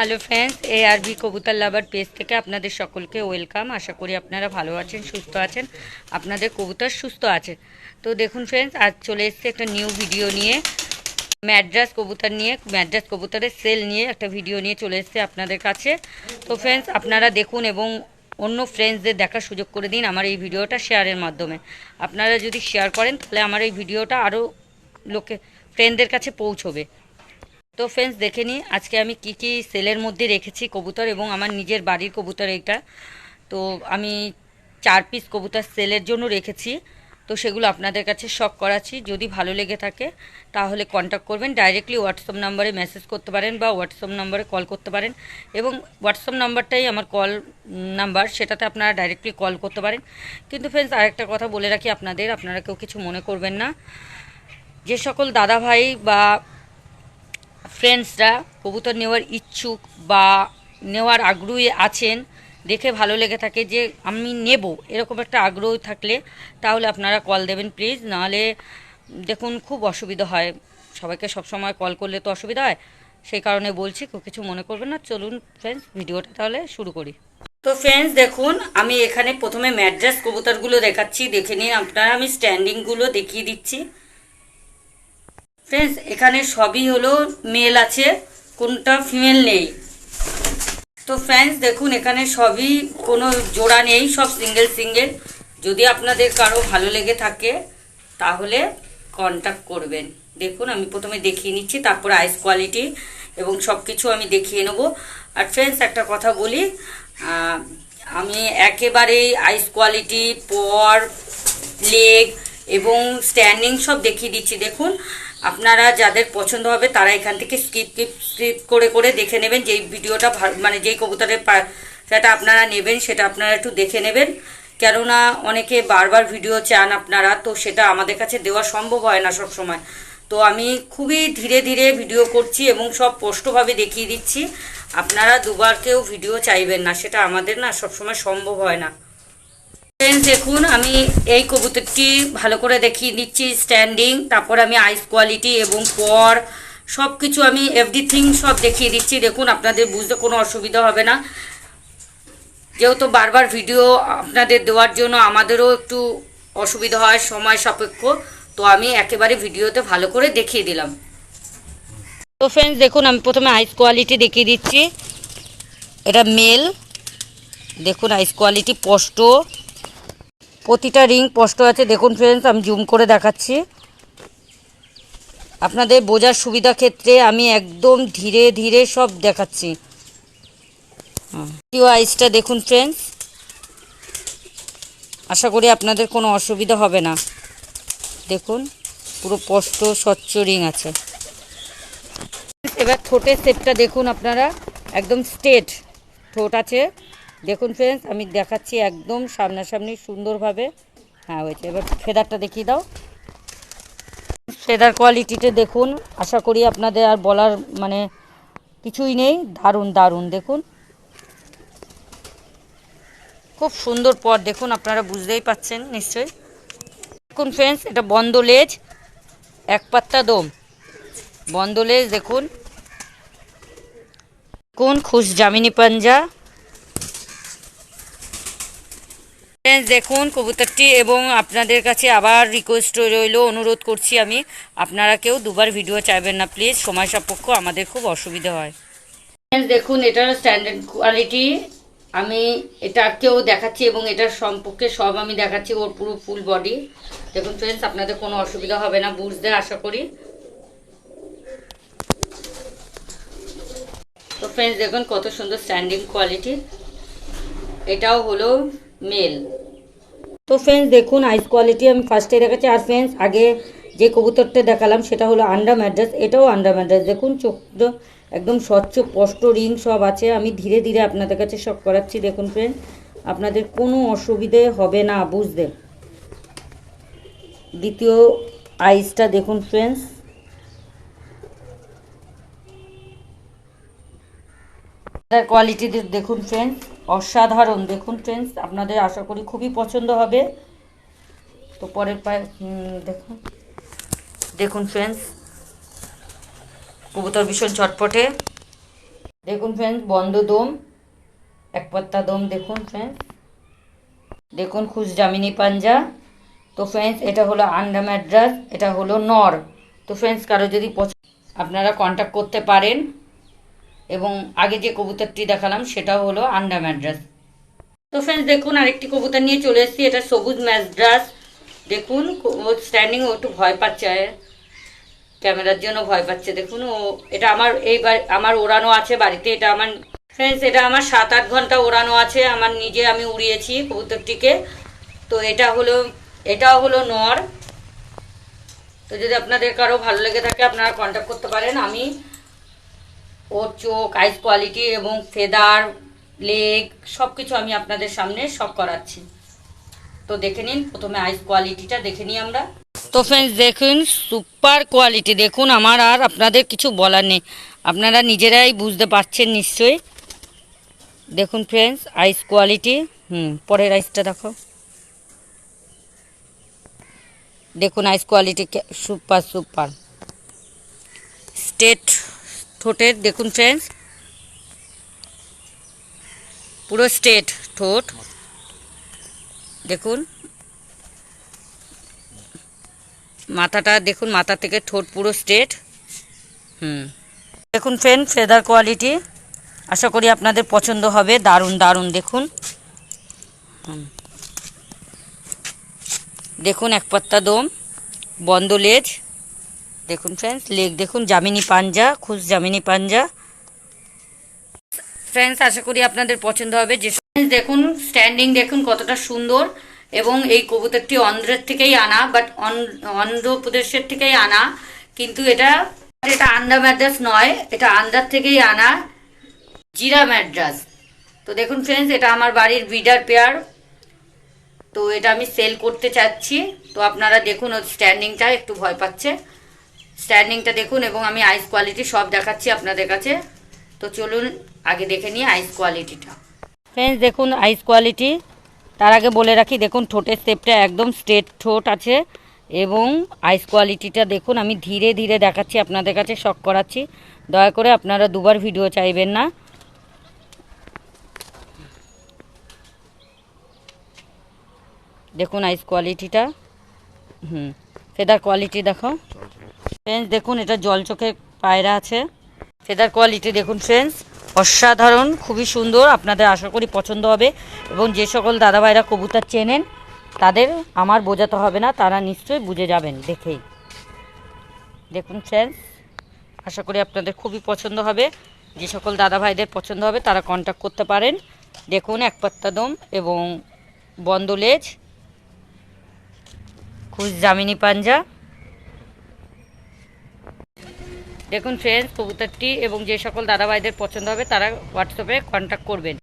Hello friends A R B কবুতর lover page থেকে আপনাদের সকলকে ওয়েলকাম আশা করি আপনারা ভালো আছেন, সুস্থ আছেন। আপনাদের কবুতর সুস্থ আছে। তো দেখুন ফ্রেন্ডস আজ চলে এসেছে একটা নিউ ভিডিও নিয়ে। ম্যাড্রাস কবুতর নিয়ে ম্যাড্রাস কবুতরের সেল নিয়ে একটা ভিডিও নিয়ে চলে এসেছে আপনাদের কাছে। তো ফ্রেন্ডস আপনারা দেখুন এবং অন্য ফ্রেন্ডসদের দেখার সুযোগ করে দিন আমার এই ভিডিওটা শেয়ারের মাধ্যমে। আপনারা যদি শেয়ার করেন, তাহলে আমার এই ভিডিওটা আরও লোকে ফ্রেন্ডদের কাছে পৌঁছবে। তো ফ্রেন্ডস দেখে নিই আজকে আমি কি কি সেলের মধ্যে রেখেছি কবুতর এবং আমার নিজের বাড়ির কবুতর এইটা। তো আমি চার পিস কবুতর সেলের জন্য রেখেছি। তো সেগুলো আপনাদের কাছে শখ করাচ্ছি। যদি ভালো লেগে থাকে, তাহলে কন্ট্যাক্ট করবেন। ডাইরেক্টলি হোয়াটসঅ্যাপ নাম্বারে মেসেজ করতে পারেন বা হোয়াটসঅ্যাপ নাম্বারে কল করতে পারেন। এবং হোয়াটসঅ্যাপ নাম্বারটাই আমার কল নাম্বার সেটাতে আপনারা ডাইরেক্টলি কল করতে পারেন। কিন্তু ফ্রেন্ডস আরেকটা কথা বলে রাখি আপনাদের। আপনারা কেউ কিছু মনে করবেন না। যে সকল দাদা ভাই বা ফ্রেন্ডসরা কবুতর নেওয়ার ইচ্ছুক বা নেওয়ার আগ্রহী আছেন, দেখে ভালো লেগে থাকে যে আমি নেব, এরকম একটা আগ্রহ থাকলে তাহলে আপনারা কল দেবেন প্লিজ নাহলে দেখুন খুব অসুবিধা হয়। সবাইকে সবসময় কল করলে তো অসুবিধা হয়। সেই কারণে বলছি, কেউ কিছু মনে করবেন না, চলুন ফ্রেন্ডস ভিডিওটা তাহলে শুরু করি। তো ফ্রেন্ডস দেখুন, আমি এখানে প্রথমে ম্যাড্রাস কবুতরগুলো দেখাচ্ছি, দেখে নিন, আপনারা আমি স্ট্যান্ডিংগুলো দেখিয়ে দিচ্ছি। ফ্রেন্ডস এখানে সবই হলো মেল আছে, কোনটা ফিমেল নেই। তো ফ্রেন্ডস দেখুন, এখানে সবই কোনো জোড়া নেই, সব সিঙ্গেল সিঙ্গেল যদি আপনাদের কারও ভালো লেগে থাকে, তাহলে কন্ট্যাক্ট করবেন। দেখুন, আমি প্রথমে দেখিয়ে নিচ্ছি, তারপর আইস কোয়ালিটি এবং সব কিছু আমি দেখিয়ে নেব। আর ফ্রেন্ডস একটা কথা বলি আমি একেবারেই আইস কোয়ালিটি পর লেগ এবং স্ট্যান্ডিং সব দেখিয়ে দিচ্ছি। দেখুন আপনারা যাদের পছন্দ হবে তারা এখান থেকে স্কিপ স্কিপ করে করে দেখে নেবেন। যেই ভিডিওটা মানে যেই কবুতরের সেটা আপনারা নেবেন, সেটা আপনারা একটু দেখে নেবেন। কেননা অনেকে বারবার ভিডিও চান আপনারা, তো সেটা আমাদের কাছে দেওয়া সম্ভব হয় না সব সময় তো আমি খুবই ধীরে ধীরে ভিডিও করছি এবং সব স্পষ্টভাবে দেখিয়ে দিচ্ছি। আপনারা দুবার কেউ ভিডিও চাইবেন না, সেটা আমাদের না সবসময় সম্ভব হয় না। ফ্রেন্ডস দেখুন, আমি এই কবুতরটি ভালো করে দেখিয়ে দিচ্ছি স্ট্যান্ডিং তারপর আমি আইস কোয়ালিটি এবং পর সব কিছু আমি এভরিথিং সব দেখিয়ে দিচ্ছি। দেখুন, আপনাদের বুঝতে কোনো অসুবিধা হবে না। যেহেতু বারবার ভিডিও আপনাদের দেওয়ার জন্য আমাদেরও একটু অসুবিধা হয়, সময় সাপেক্ষ, তো আমি একেবারে ভিডিওতে ভালো করে দেখিয়ে দিলাম। তো ফ্রেন্ডস দেখুন, আমি প্রথমে আইস কোয়ালিটি দেখিয়ে দিচ্ছি। এটা মেল দেখুন আইস কোয়ালিটি স্পষ্ট। প্রতিটা রিং স্পষ্ট আছে। দেখুন ফ্রেন্ডস আমি জুম করে দেখাচ্ছি। আপনাদের বোঝার সুবিধা ক্ষেত্রে আমি একদম ধীরে ধীরে সব দেখাচ্ছি। আইসটা দেখুন ফ্রেন্ডস আশা করি আপনাদের কোনো অসুবিধা হবে না। দেখুন, পুরো স্পষ্ট, স্বচ্ছ রিং আছে। এবার ঠোঁটের সেটটা দেখুন আপনারা। একদম স্ট্রেট ঠোঁট আছে। দেখুন ফ্রেন্ডস আমি দেখাচ্ছি একদম সামনাসামনি সুন্দরভাবে। হ্যাঁ হয়েছে এবার ফেদারটা দেখিয়ে দাও। ফেদার কোয়ালিটিতে দেখুন, আশা করি আপনাদের আর বলার মানে কিছুই নেই। দারুণ দারুণ, দেখুন। খুব সুন্দর পথ দেখুন, আপনারা বুঝতেই পাচ্ছেন, নিশ্চয়ই। দেখুন ফ্রেন্ডস এটা বন্ধ লেজ, এক পাত্তা দম। বন্ধ লেজ, দেখুন। কোন খুশ জামিনী পাঞ্জা। Friends, দেখুন কবুতরটি এবং আপনাদের কাছে আবার রিকোয়েস্ট রইল অনুরোধ করছি আমি। আপনারা কেউ দুবার ভিডিও চাইবেন না প্লিজ সময় সাপেক্ষ আমাদের খুব অসুবিধা হয়। Friends, দেখুন এটার স্ট্যান্ডার্ড কোয়ালিটি আমি এটাকেও দেখাচ্ছি এবং এটার সম্পর্কে সব আমি দেখাচ্ছি ওর পুরো ফুল বডি দেখুন ফ্রেন্ডস আপনাদের কোনো অসুবিধা হবে না বুঝতে আশা করি। তো ফ্রেন্ডস দেখুন কত সুন্দর স্ট্যান্ডিং কোয়ালিটি এটাও হলো মেল। তো ফ্রেন্ডস দেখুন আইস কোয়ালিটি আমি ফার্স্টে দেখাচ্ছি আর ফ্রেন্ডস আগে যে কবুতরটা দেখালাম, সেটা হলো আন্ডার ম্যাড্রাস এটাও আন্ডার ম্যাড্রাস দেখুন চোখটা একদম স্বচ্ছ, স্পষ্ট রিং সব আছে। আমি ধীরে ধীরে আপনাদের কাছে সব করাচ্ছি। দেখুন ফ্রেন্ড আপনাদের কোনো অসুবিধে হবে না, বুঝতে। দ্বিতীয় আইসটা দেখুন ফ্রেন্ডস কোয়ালিটি দেখুন ফ্রেন্ডস অসাধারণ। দেখুন ফ্রেন্ডস আপনাদের আশা করি খুবই পছন্দ হবে। তো পরের পায়ে দেখুন। দেখুন ফ্রেন্ডস কবুতর ভীষণ চটপটে দেখুন ফ্রেন্ডস বন্ধ দম, এক পাত্তা দম, দেখুন ফ্রেন্ডস দেখুন খুশ জামিনী পাঞ্জা। তো ফ্রেন্ডস এটা হলো আন্ডা ম্যাড্রাস, এটা হলো নর। তো ফ্রেন্ডস কারও যদি আপনারা কন্ট্যাক্ট করতে পারেন। এবং আগে যে কবুতরটি দেখালাম সেটাও হলো আন্ডা ম্যাড্রাস। তো ফ্রেন্ডস দেখুন, আরেকটি কবুতর নিয়ে চলে এসেছি। এটা সবুজ ম্যাড্রাস। দেখুন, ও স্ট্যান্ডিং ও একটু ভয় পাচ্ছে। ক্যামেরার জন্য ভয় পাচ্ছে। দেখুন, ও, এটা আমার এই আমার ওড়ানো আছে বাড়িতে। এটা আমার ফ্রেন্ডস এটা আমার সাত আট ঘণ্টা ওড়ানো আছে। আমার নিজে আমি উড়িয়েছি কবুতরটিকে। তো এটা হলো, এটাও হলো নর। তো যদি আপনাদের কারও ভালো লেগে থাকে, আপনারা কন্ট্যাক্ট করতে পারেন। আমি ওর চোখ আইস কোয়ালিটি এবং ফেদার লেগ সব কিছু আমি আপনাদের সামনে সব করাচ্ছি। তো দেখে নিন, প্রথমে আইস কোয়ালিটিটা দেখে নিই আমরা। তো ফ্রেন্ডস দেখুন সুপার কোয়ালিটি দেখুন, আমার আর আপনাদের কিছু বলার নেই। আপনারা নিজেরাই বুঝতে পারছেন নিশ্চয়ই। দেখুন ফ্রেন্ডস আইস কোয়ালিটি হুম, পরের আইসটা দেখো। দেখুন eyes quality super super state ঠোঁটের, দেখুন ফ্রেন্ডস পুরো স্টেট ঠোঁট। দেখুন। মাথাটা, দেখুন, মাথা থেকে ঠোঁট পুরো স্ট্রেট হুম। দেখুন ফ্রেন্ড ফেদার কোয়ালিটি আশা করি আপনাদের পছন্দ হবে। দারুণ দারুণ, দেখুন। দেখুন, এক পাত্তা দম, বন্ধ লেজ। দেখুন ফ্রেন্ডস লেগ দেখুন জামিনী পাঞ্জা, খুশ জামিনী পাঞ্জা। ফ্রেন্ডস আশা করি আপনাদের পছন্দ হবে। যে দেখুন স্ট্যান্ডিং দেখুন কতটা সুন্দর এবং এই কবুতরটি অন্ধ্রের থেকেই আনা বাট অন্ধ্রপ্রদেশের থেকেই আনা। কিন্তু এটা এটা আন্ডা ম্যাড্রাস নয়, এটা আন্ধ্রার থেকেই আনা। জিরা ম্যাড্রাস তো দেখুন ফ্রেন্ডস এটা আমার বাড়ির ব্রিডার পেয়ার তো এটা আমি সেল করতে চাচ্ছি। তো আপনারা দেখুন ওর স্ট্যান্ডিংটা একটু ভয় পাচ্ছে। স্ট্যান্ডিংটা দেখুন এবং আমি আইস কোয়ালিটি সব দেখাচ্ছি আপনাদের কাছে। তো চলুন আগে দেখে নিই আইস কোয়ালিটিটা ফ্রেন্ডস দেখুন আইস কোয়ালিটি তার আগে বলে রাখি, দেখুন ঠোঁটের শেপটা একদম স্ট্রেট ঠোঁট আছে এবং আইস কোয়ালিটিটা দেখুন, আমি ধীরে ধীরে দেখাচ্ছি, আপনাদের কাছে শখ করাচ্ছি। দয়া করে আপনারা দুবার ভিডিও চাইবেন না। দেখুন আইস কোয়ালিটিটা হুম ফেদার কোয়ালিটি দেখো। ফ্রেন্ডস দেখুন, এটা জল চোখে পায়রা আছে। ফেদার কোয়ালিটি দেখুন ফ্রেন্ডস অসাধারণ, খুবই সুন্দর, আপনাদের আশা করি পছন্দ হবে। এবং যে সকল দাদাভাইরা কবুতর চেনেন, তাদের আমার বোঝাতে হবে না, তারা নিশ্চয়ই বুঝে যাবেন, দেখেই। দেখুন ফ্রেন্ডস আশা করি আপনাদের খুবই পছন্দ হবে। যে সকল দাদাভাইদের পছন্দ হবে, তারা কন্ট্যাক্ট করতে পারেন। দেখুন, এক পাত্তা দম এবং বন্ধ লেজ খুশ জামিনী পাঞ্জা। দেখুন ফ্রেন্ডস কবুতরটি এবং যে সকল দাদাভাইদের পছন্দ হবে তারা হোয়াটসঅ্যাপে কন্ট্যাক্ট করবেন।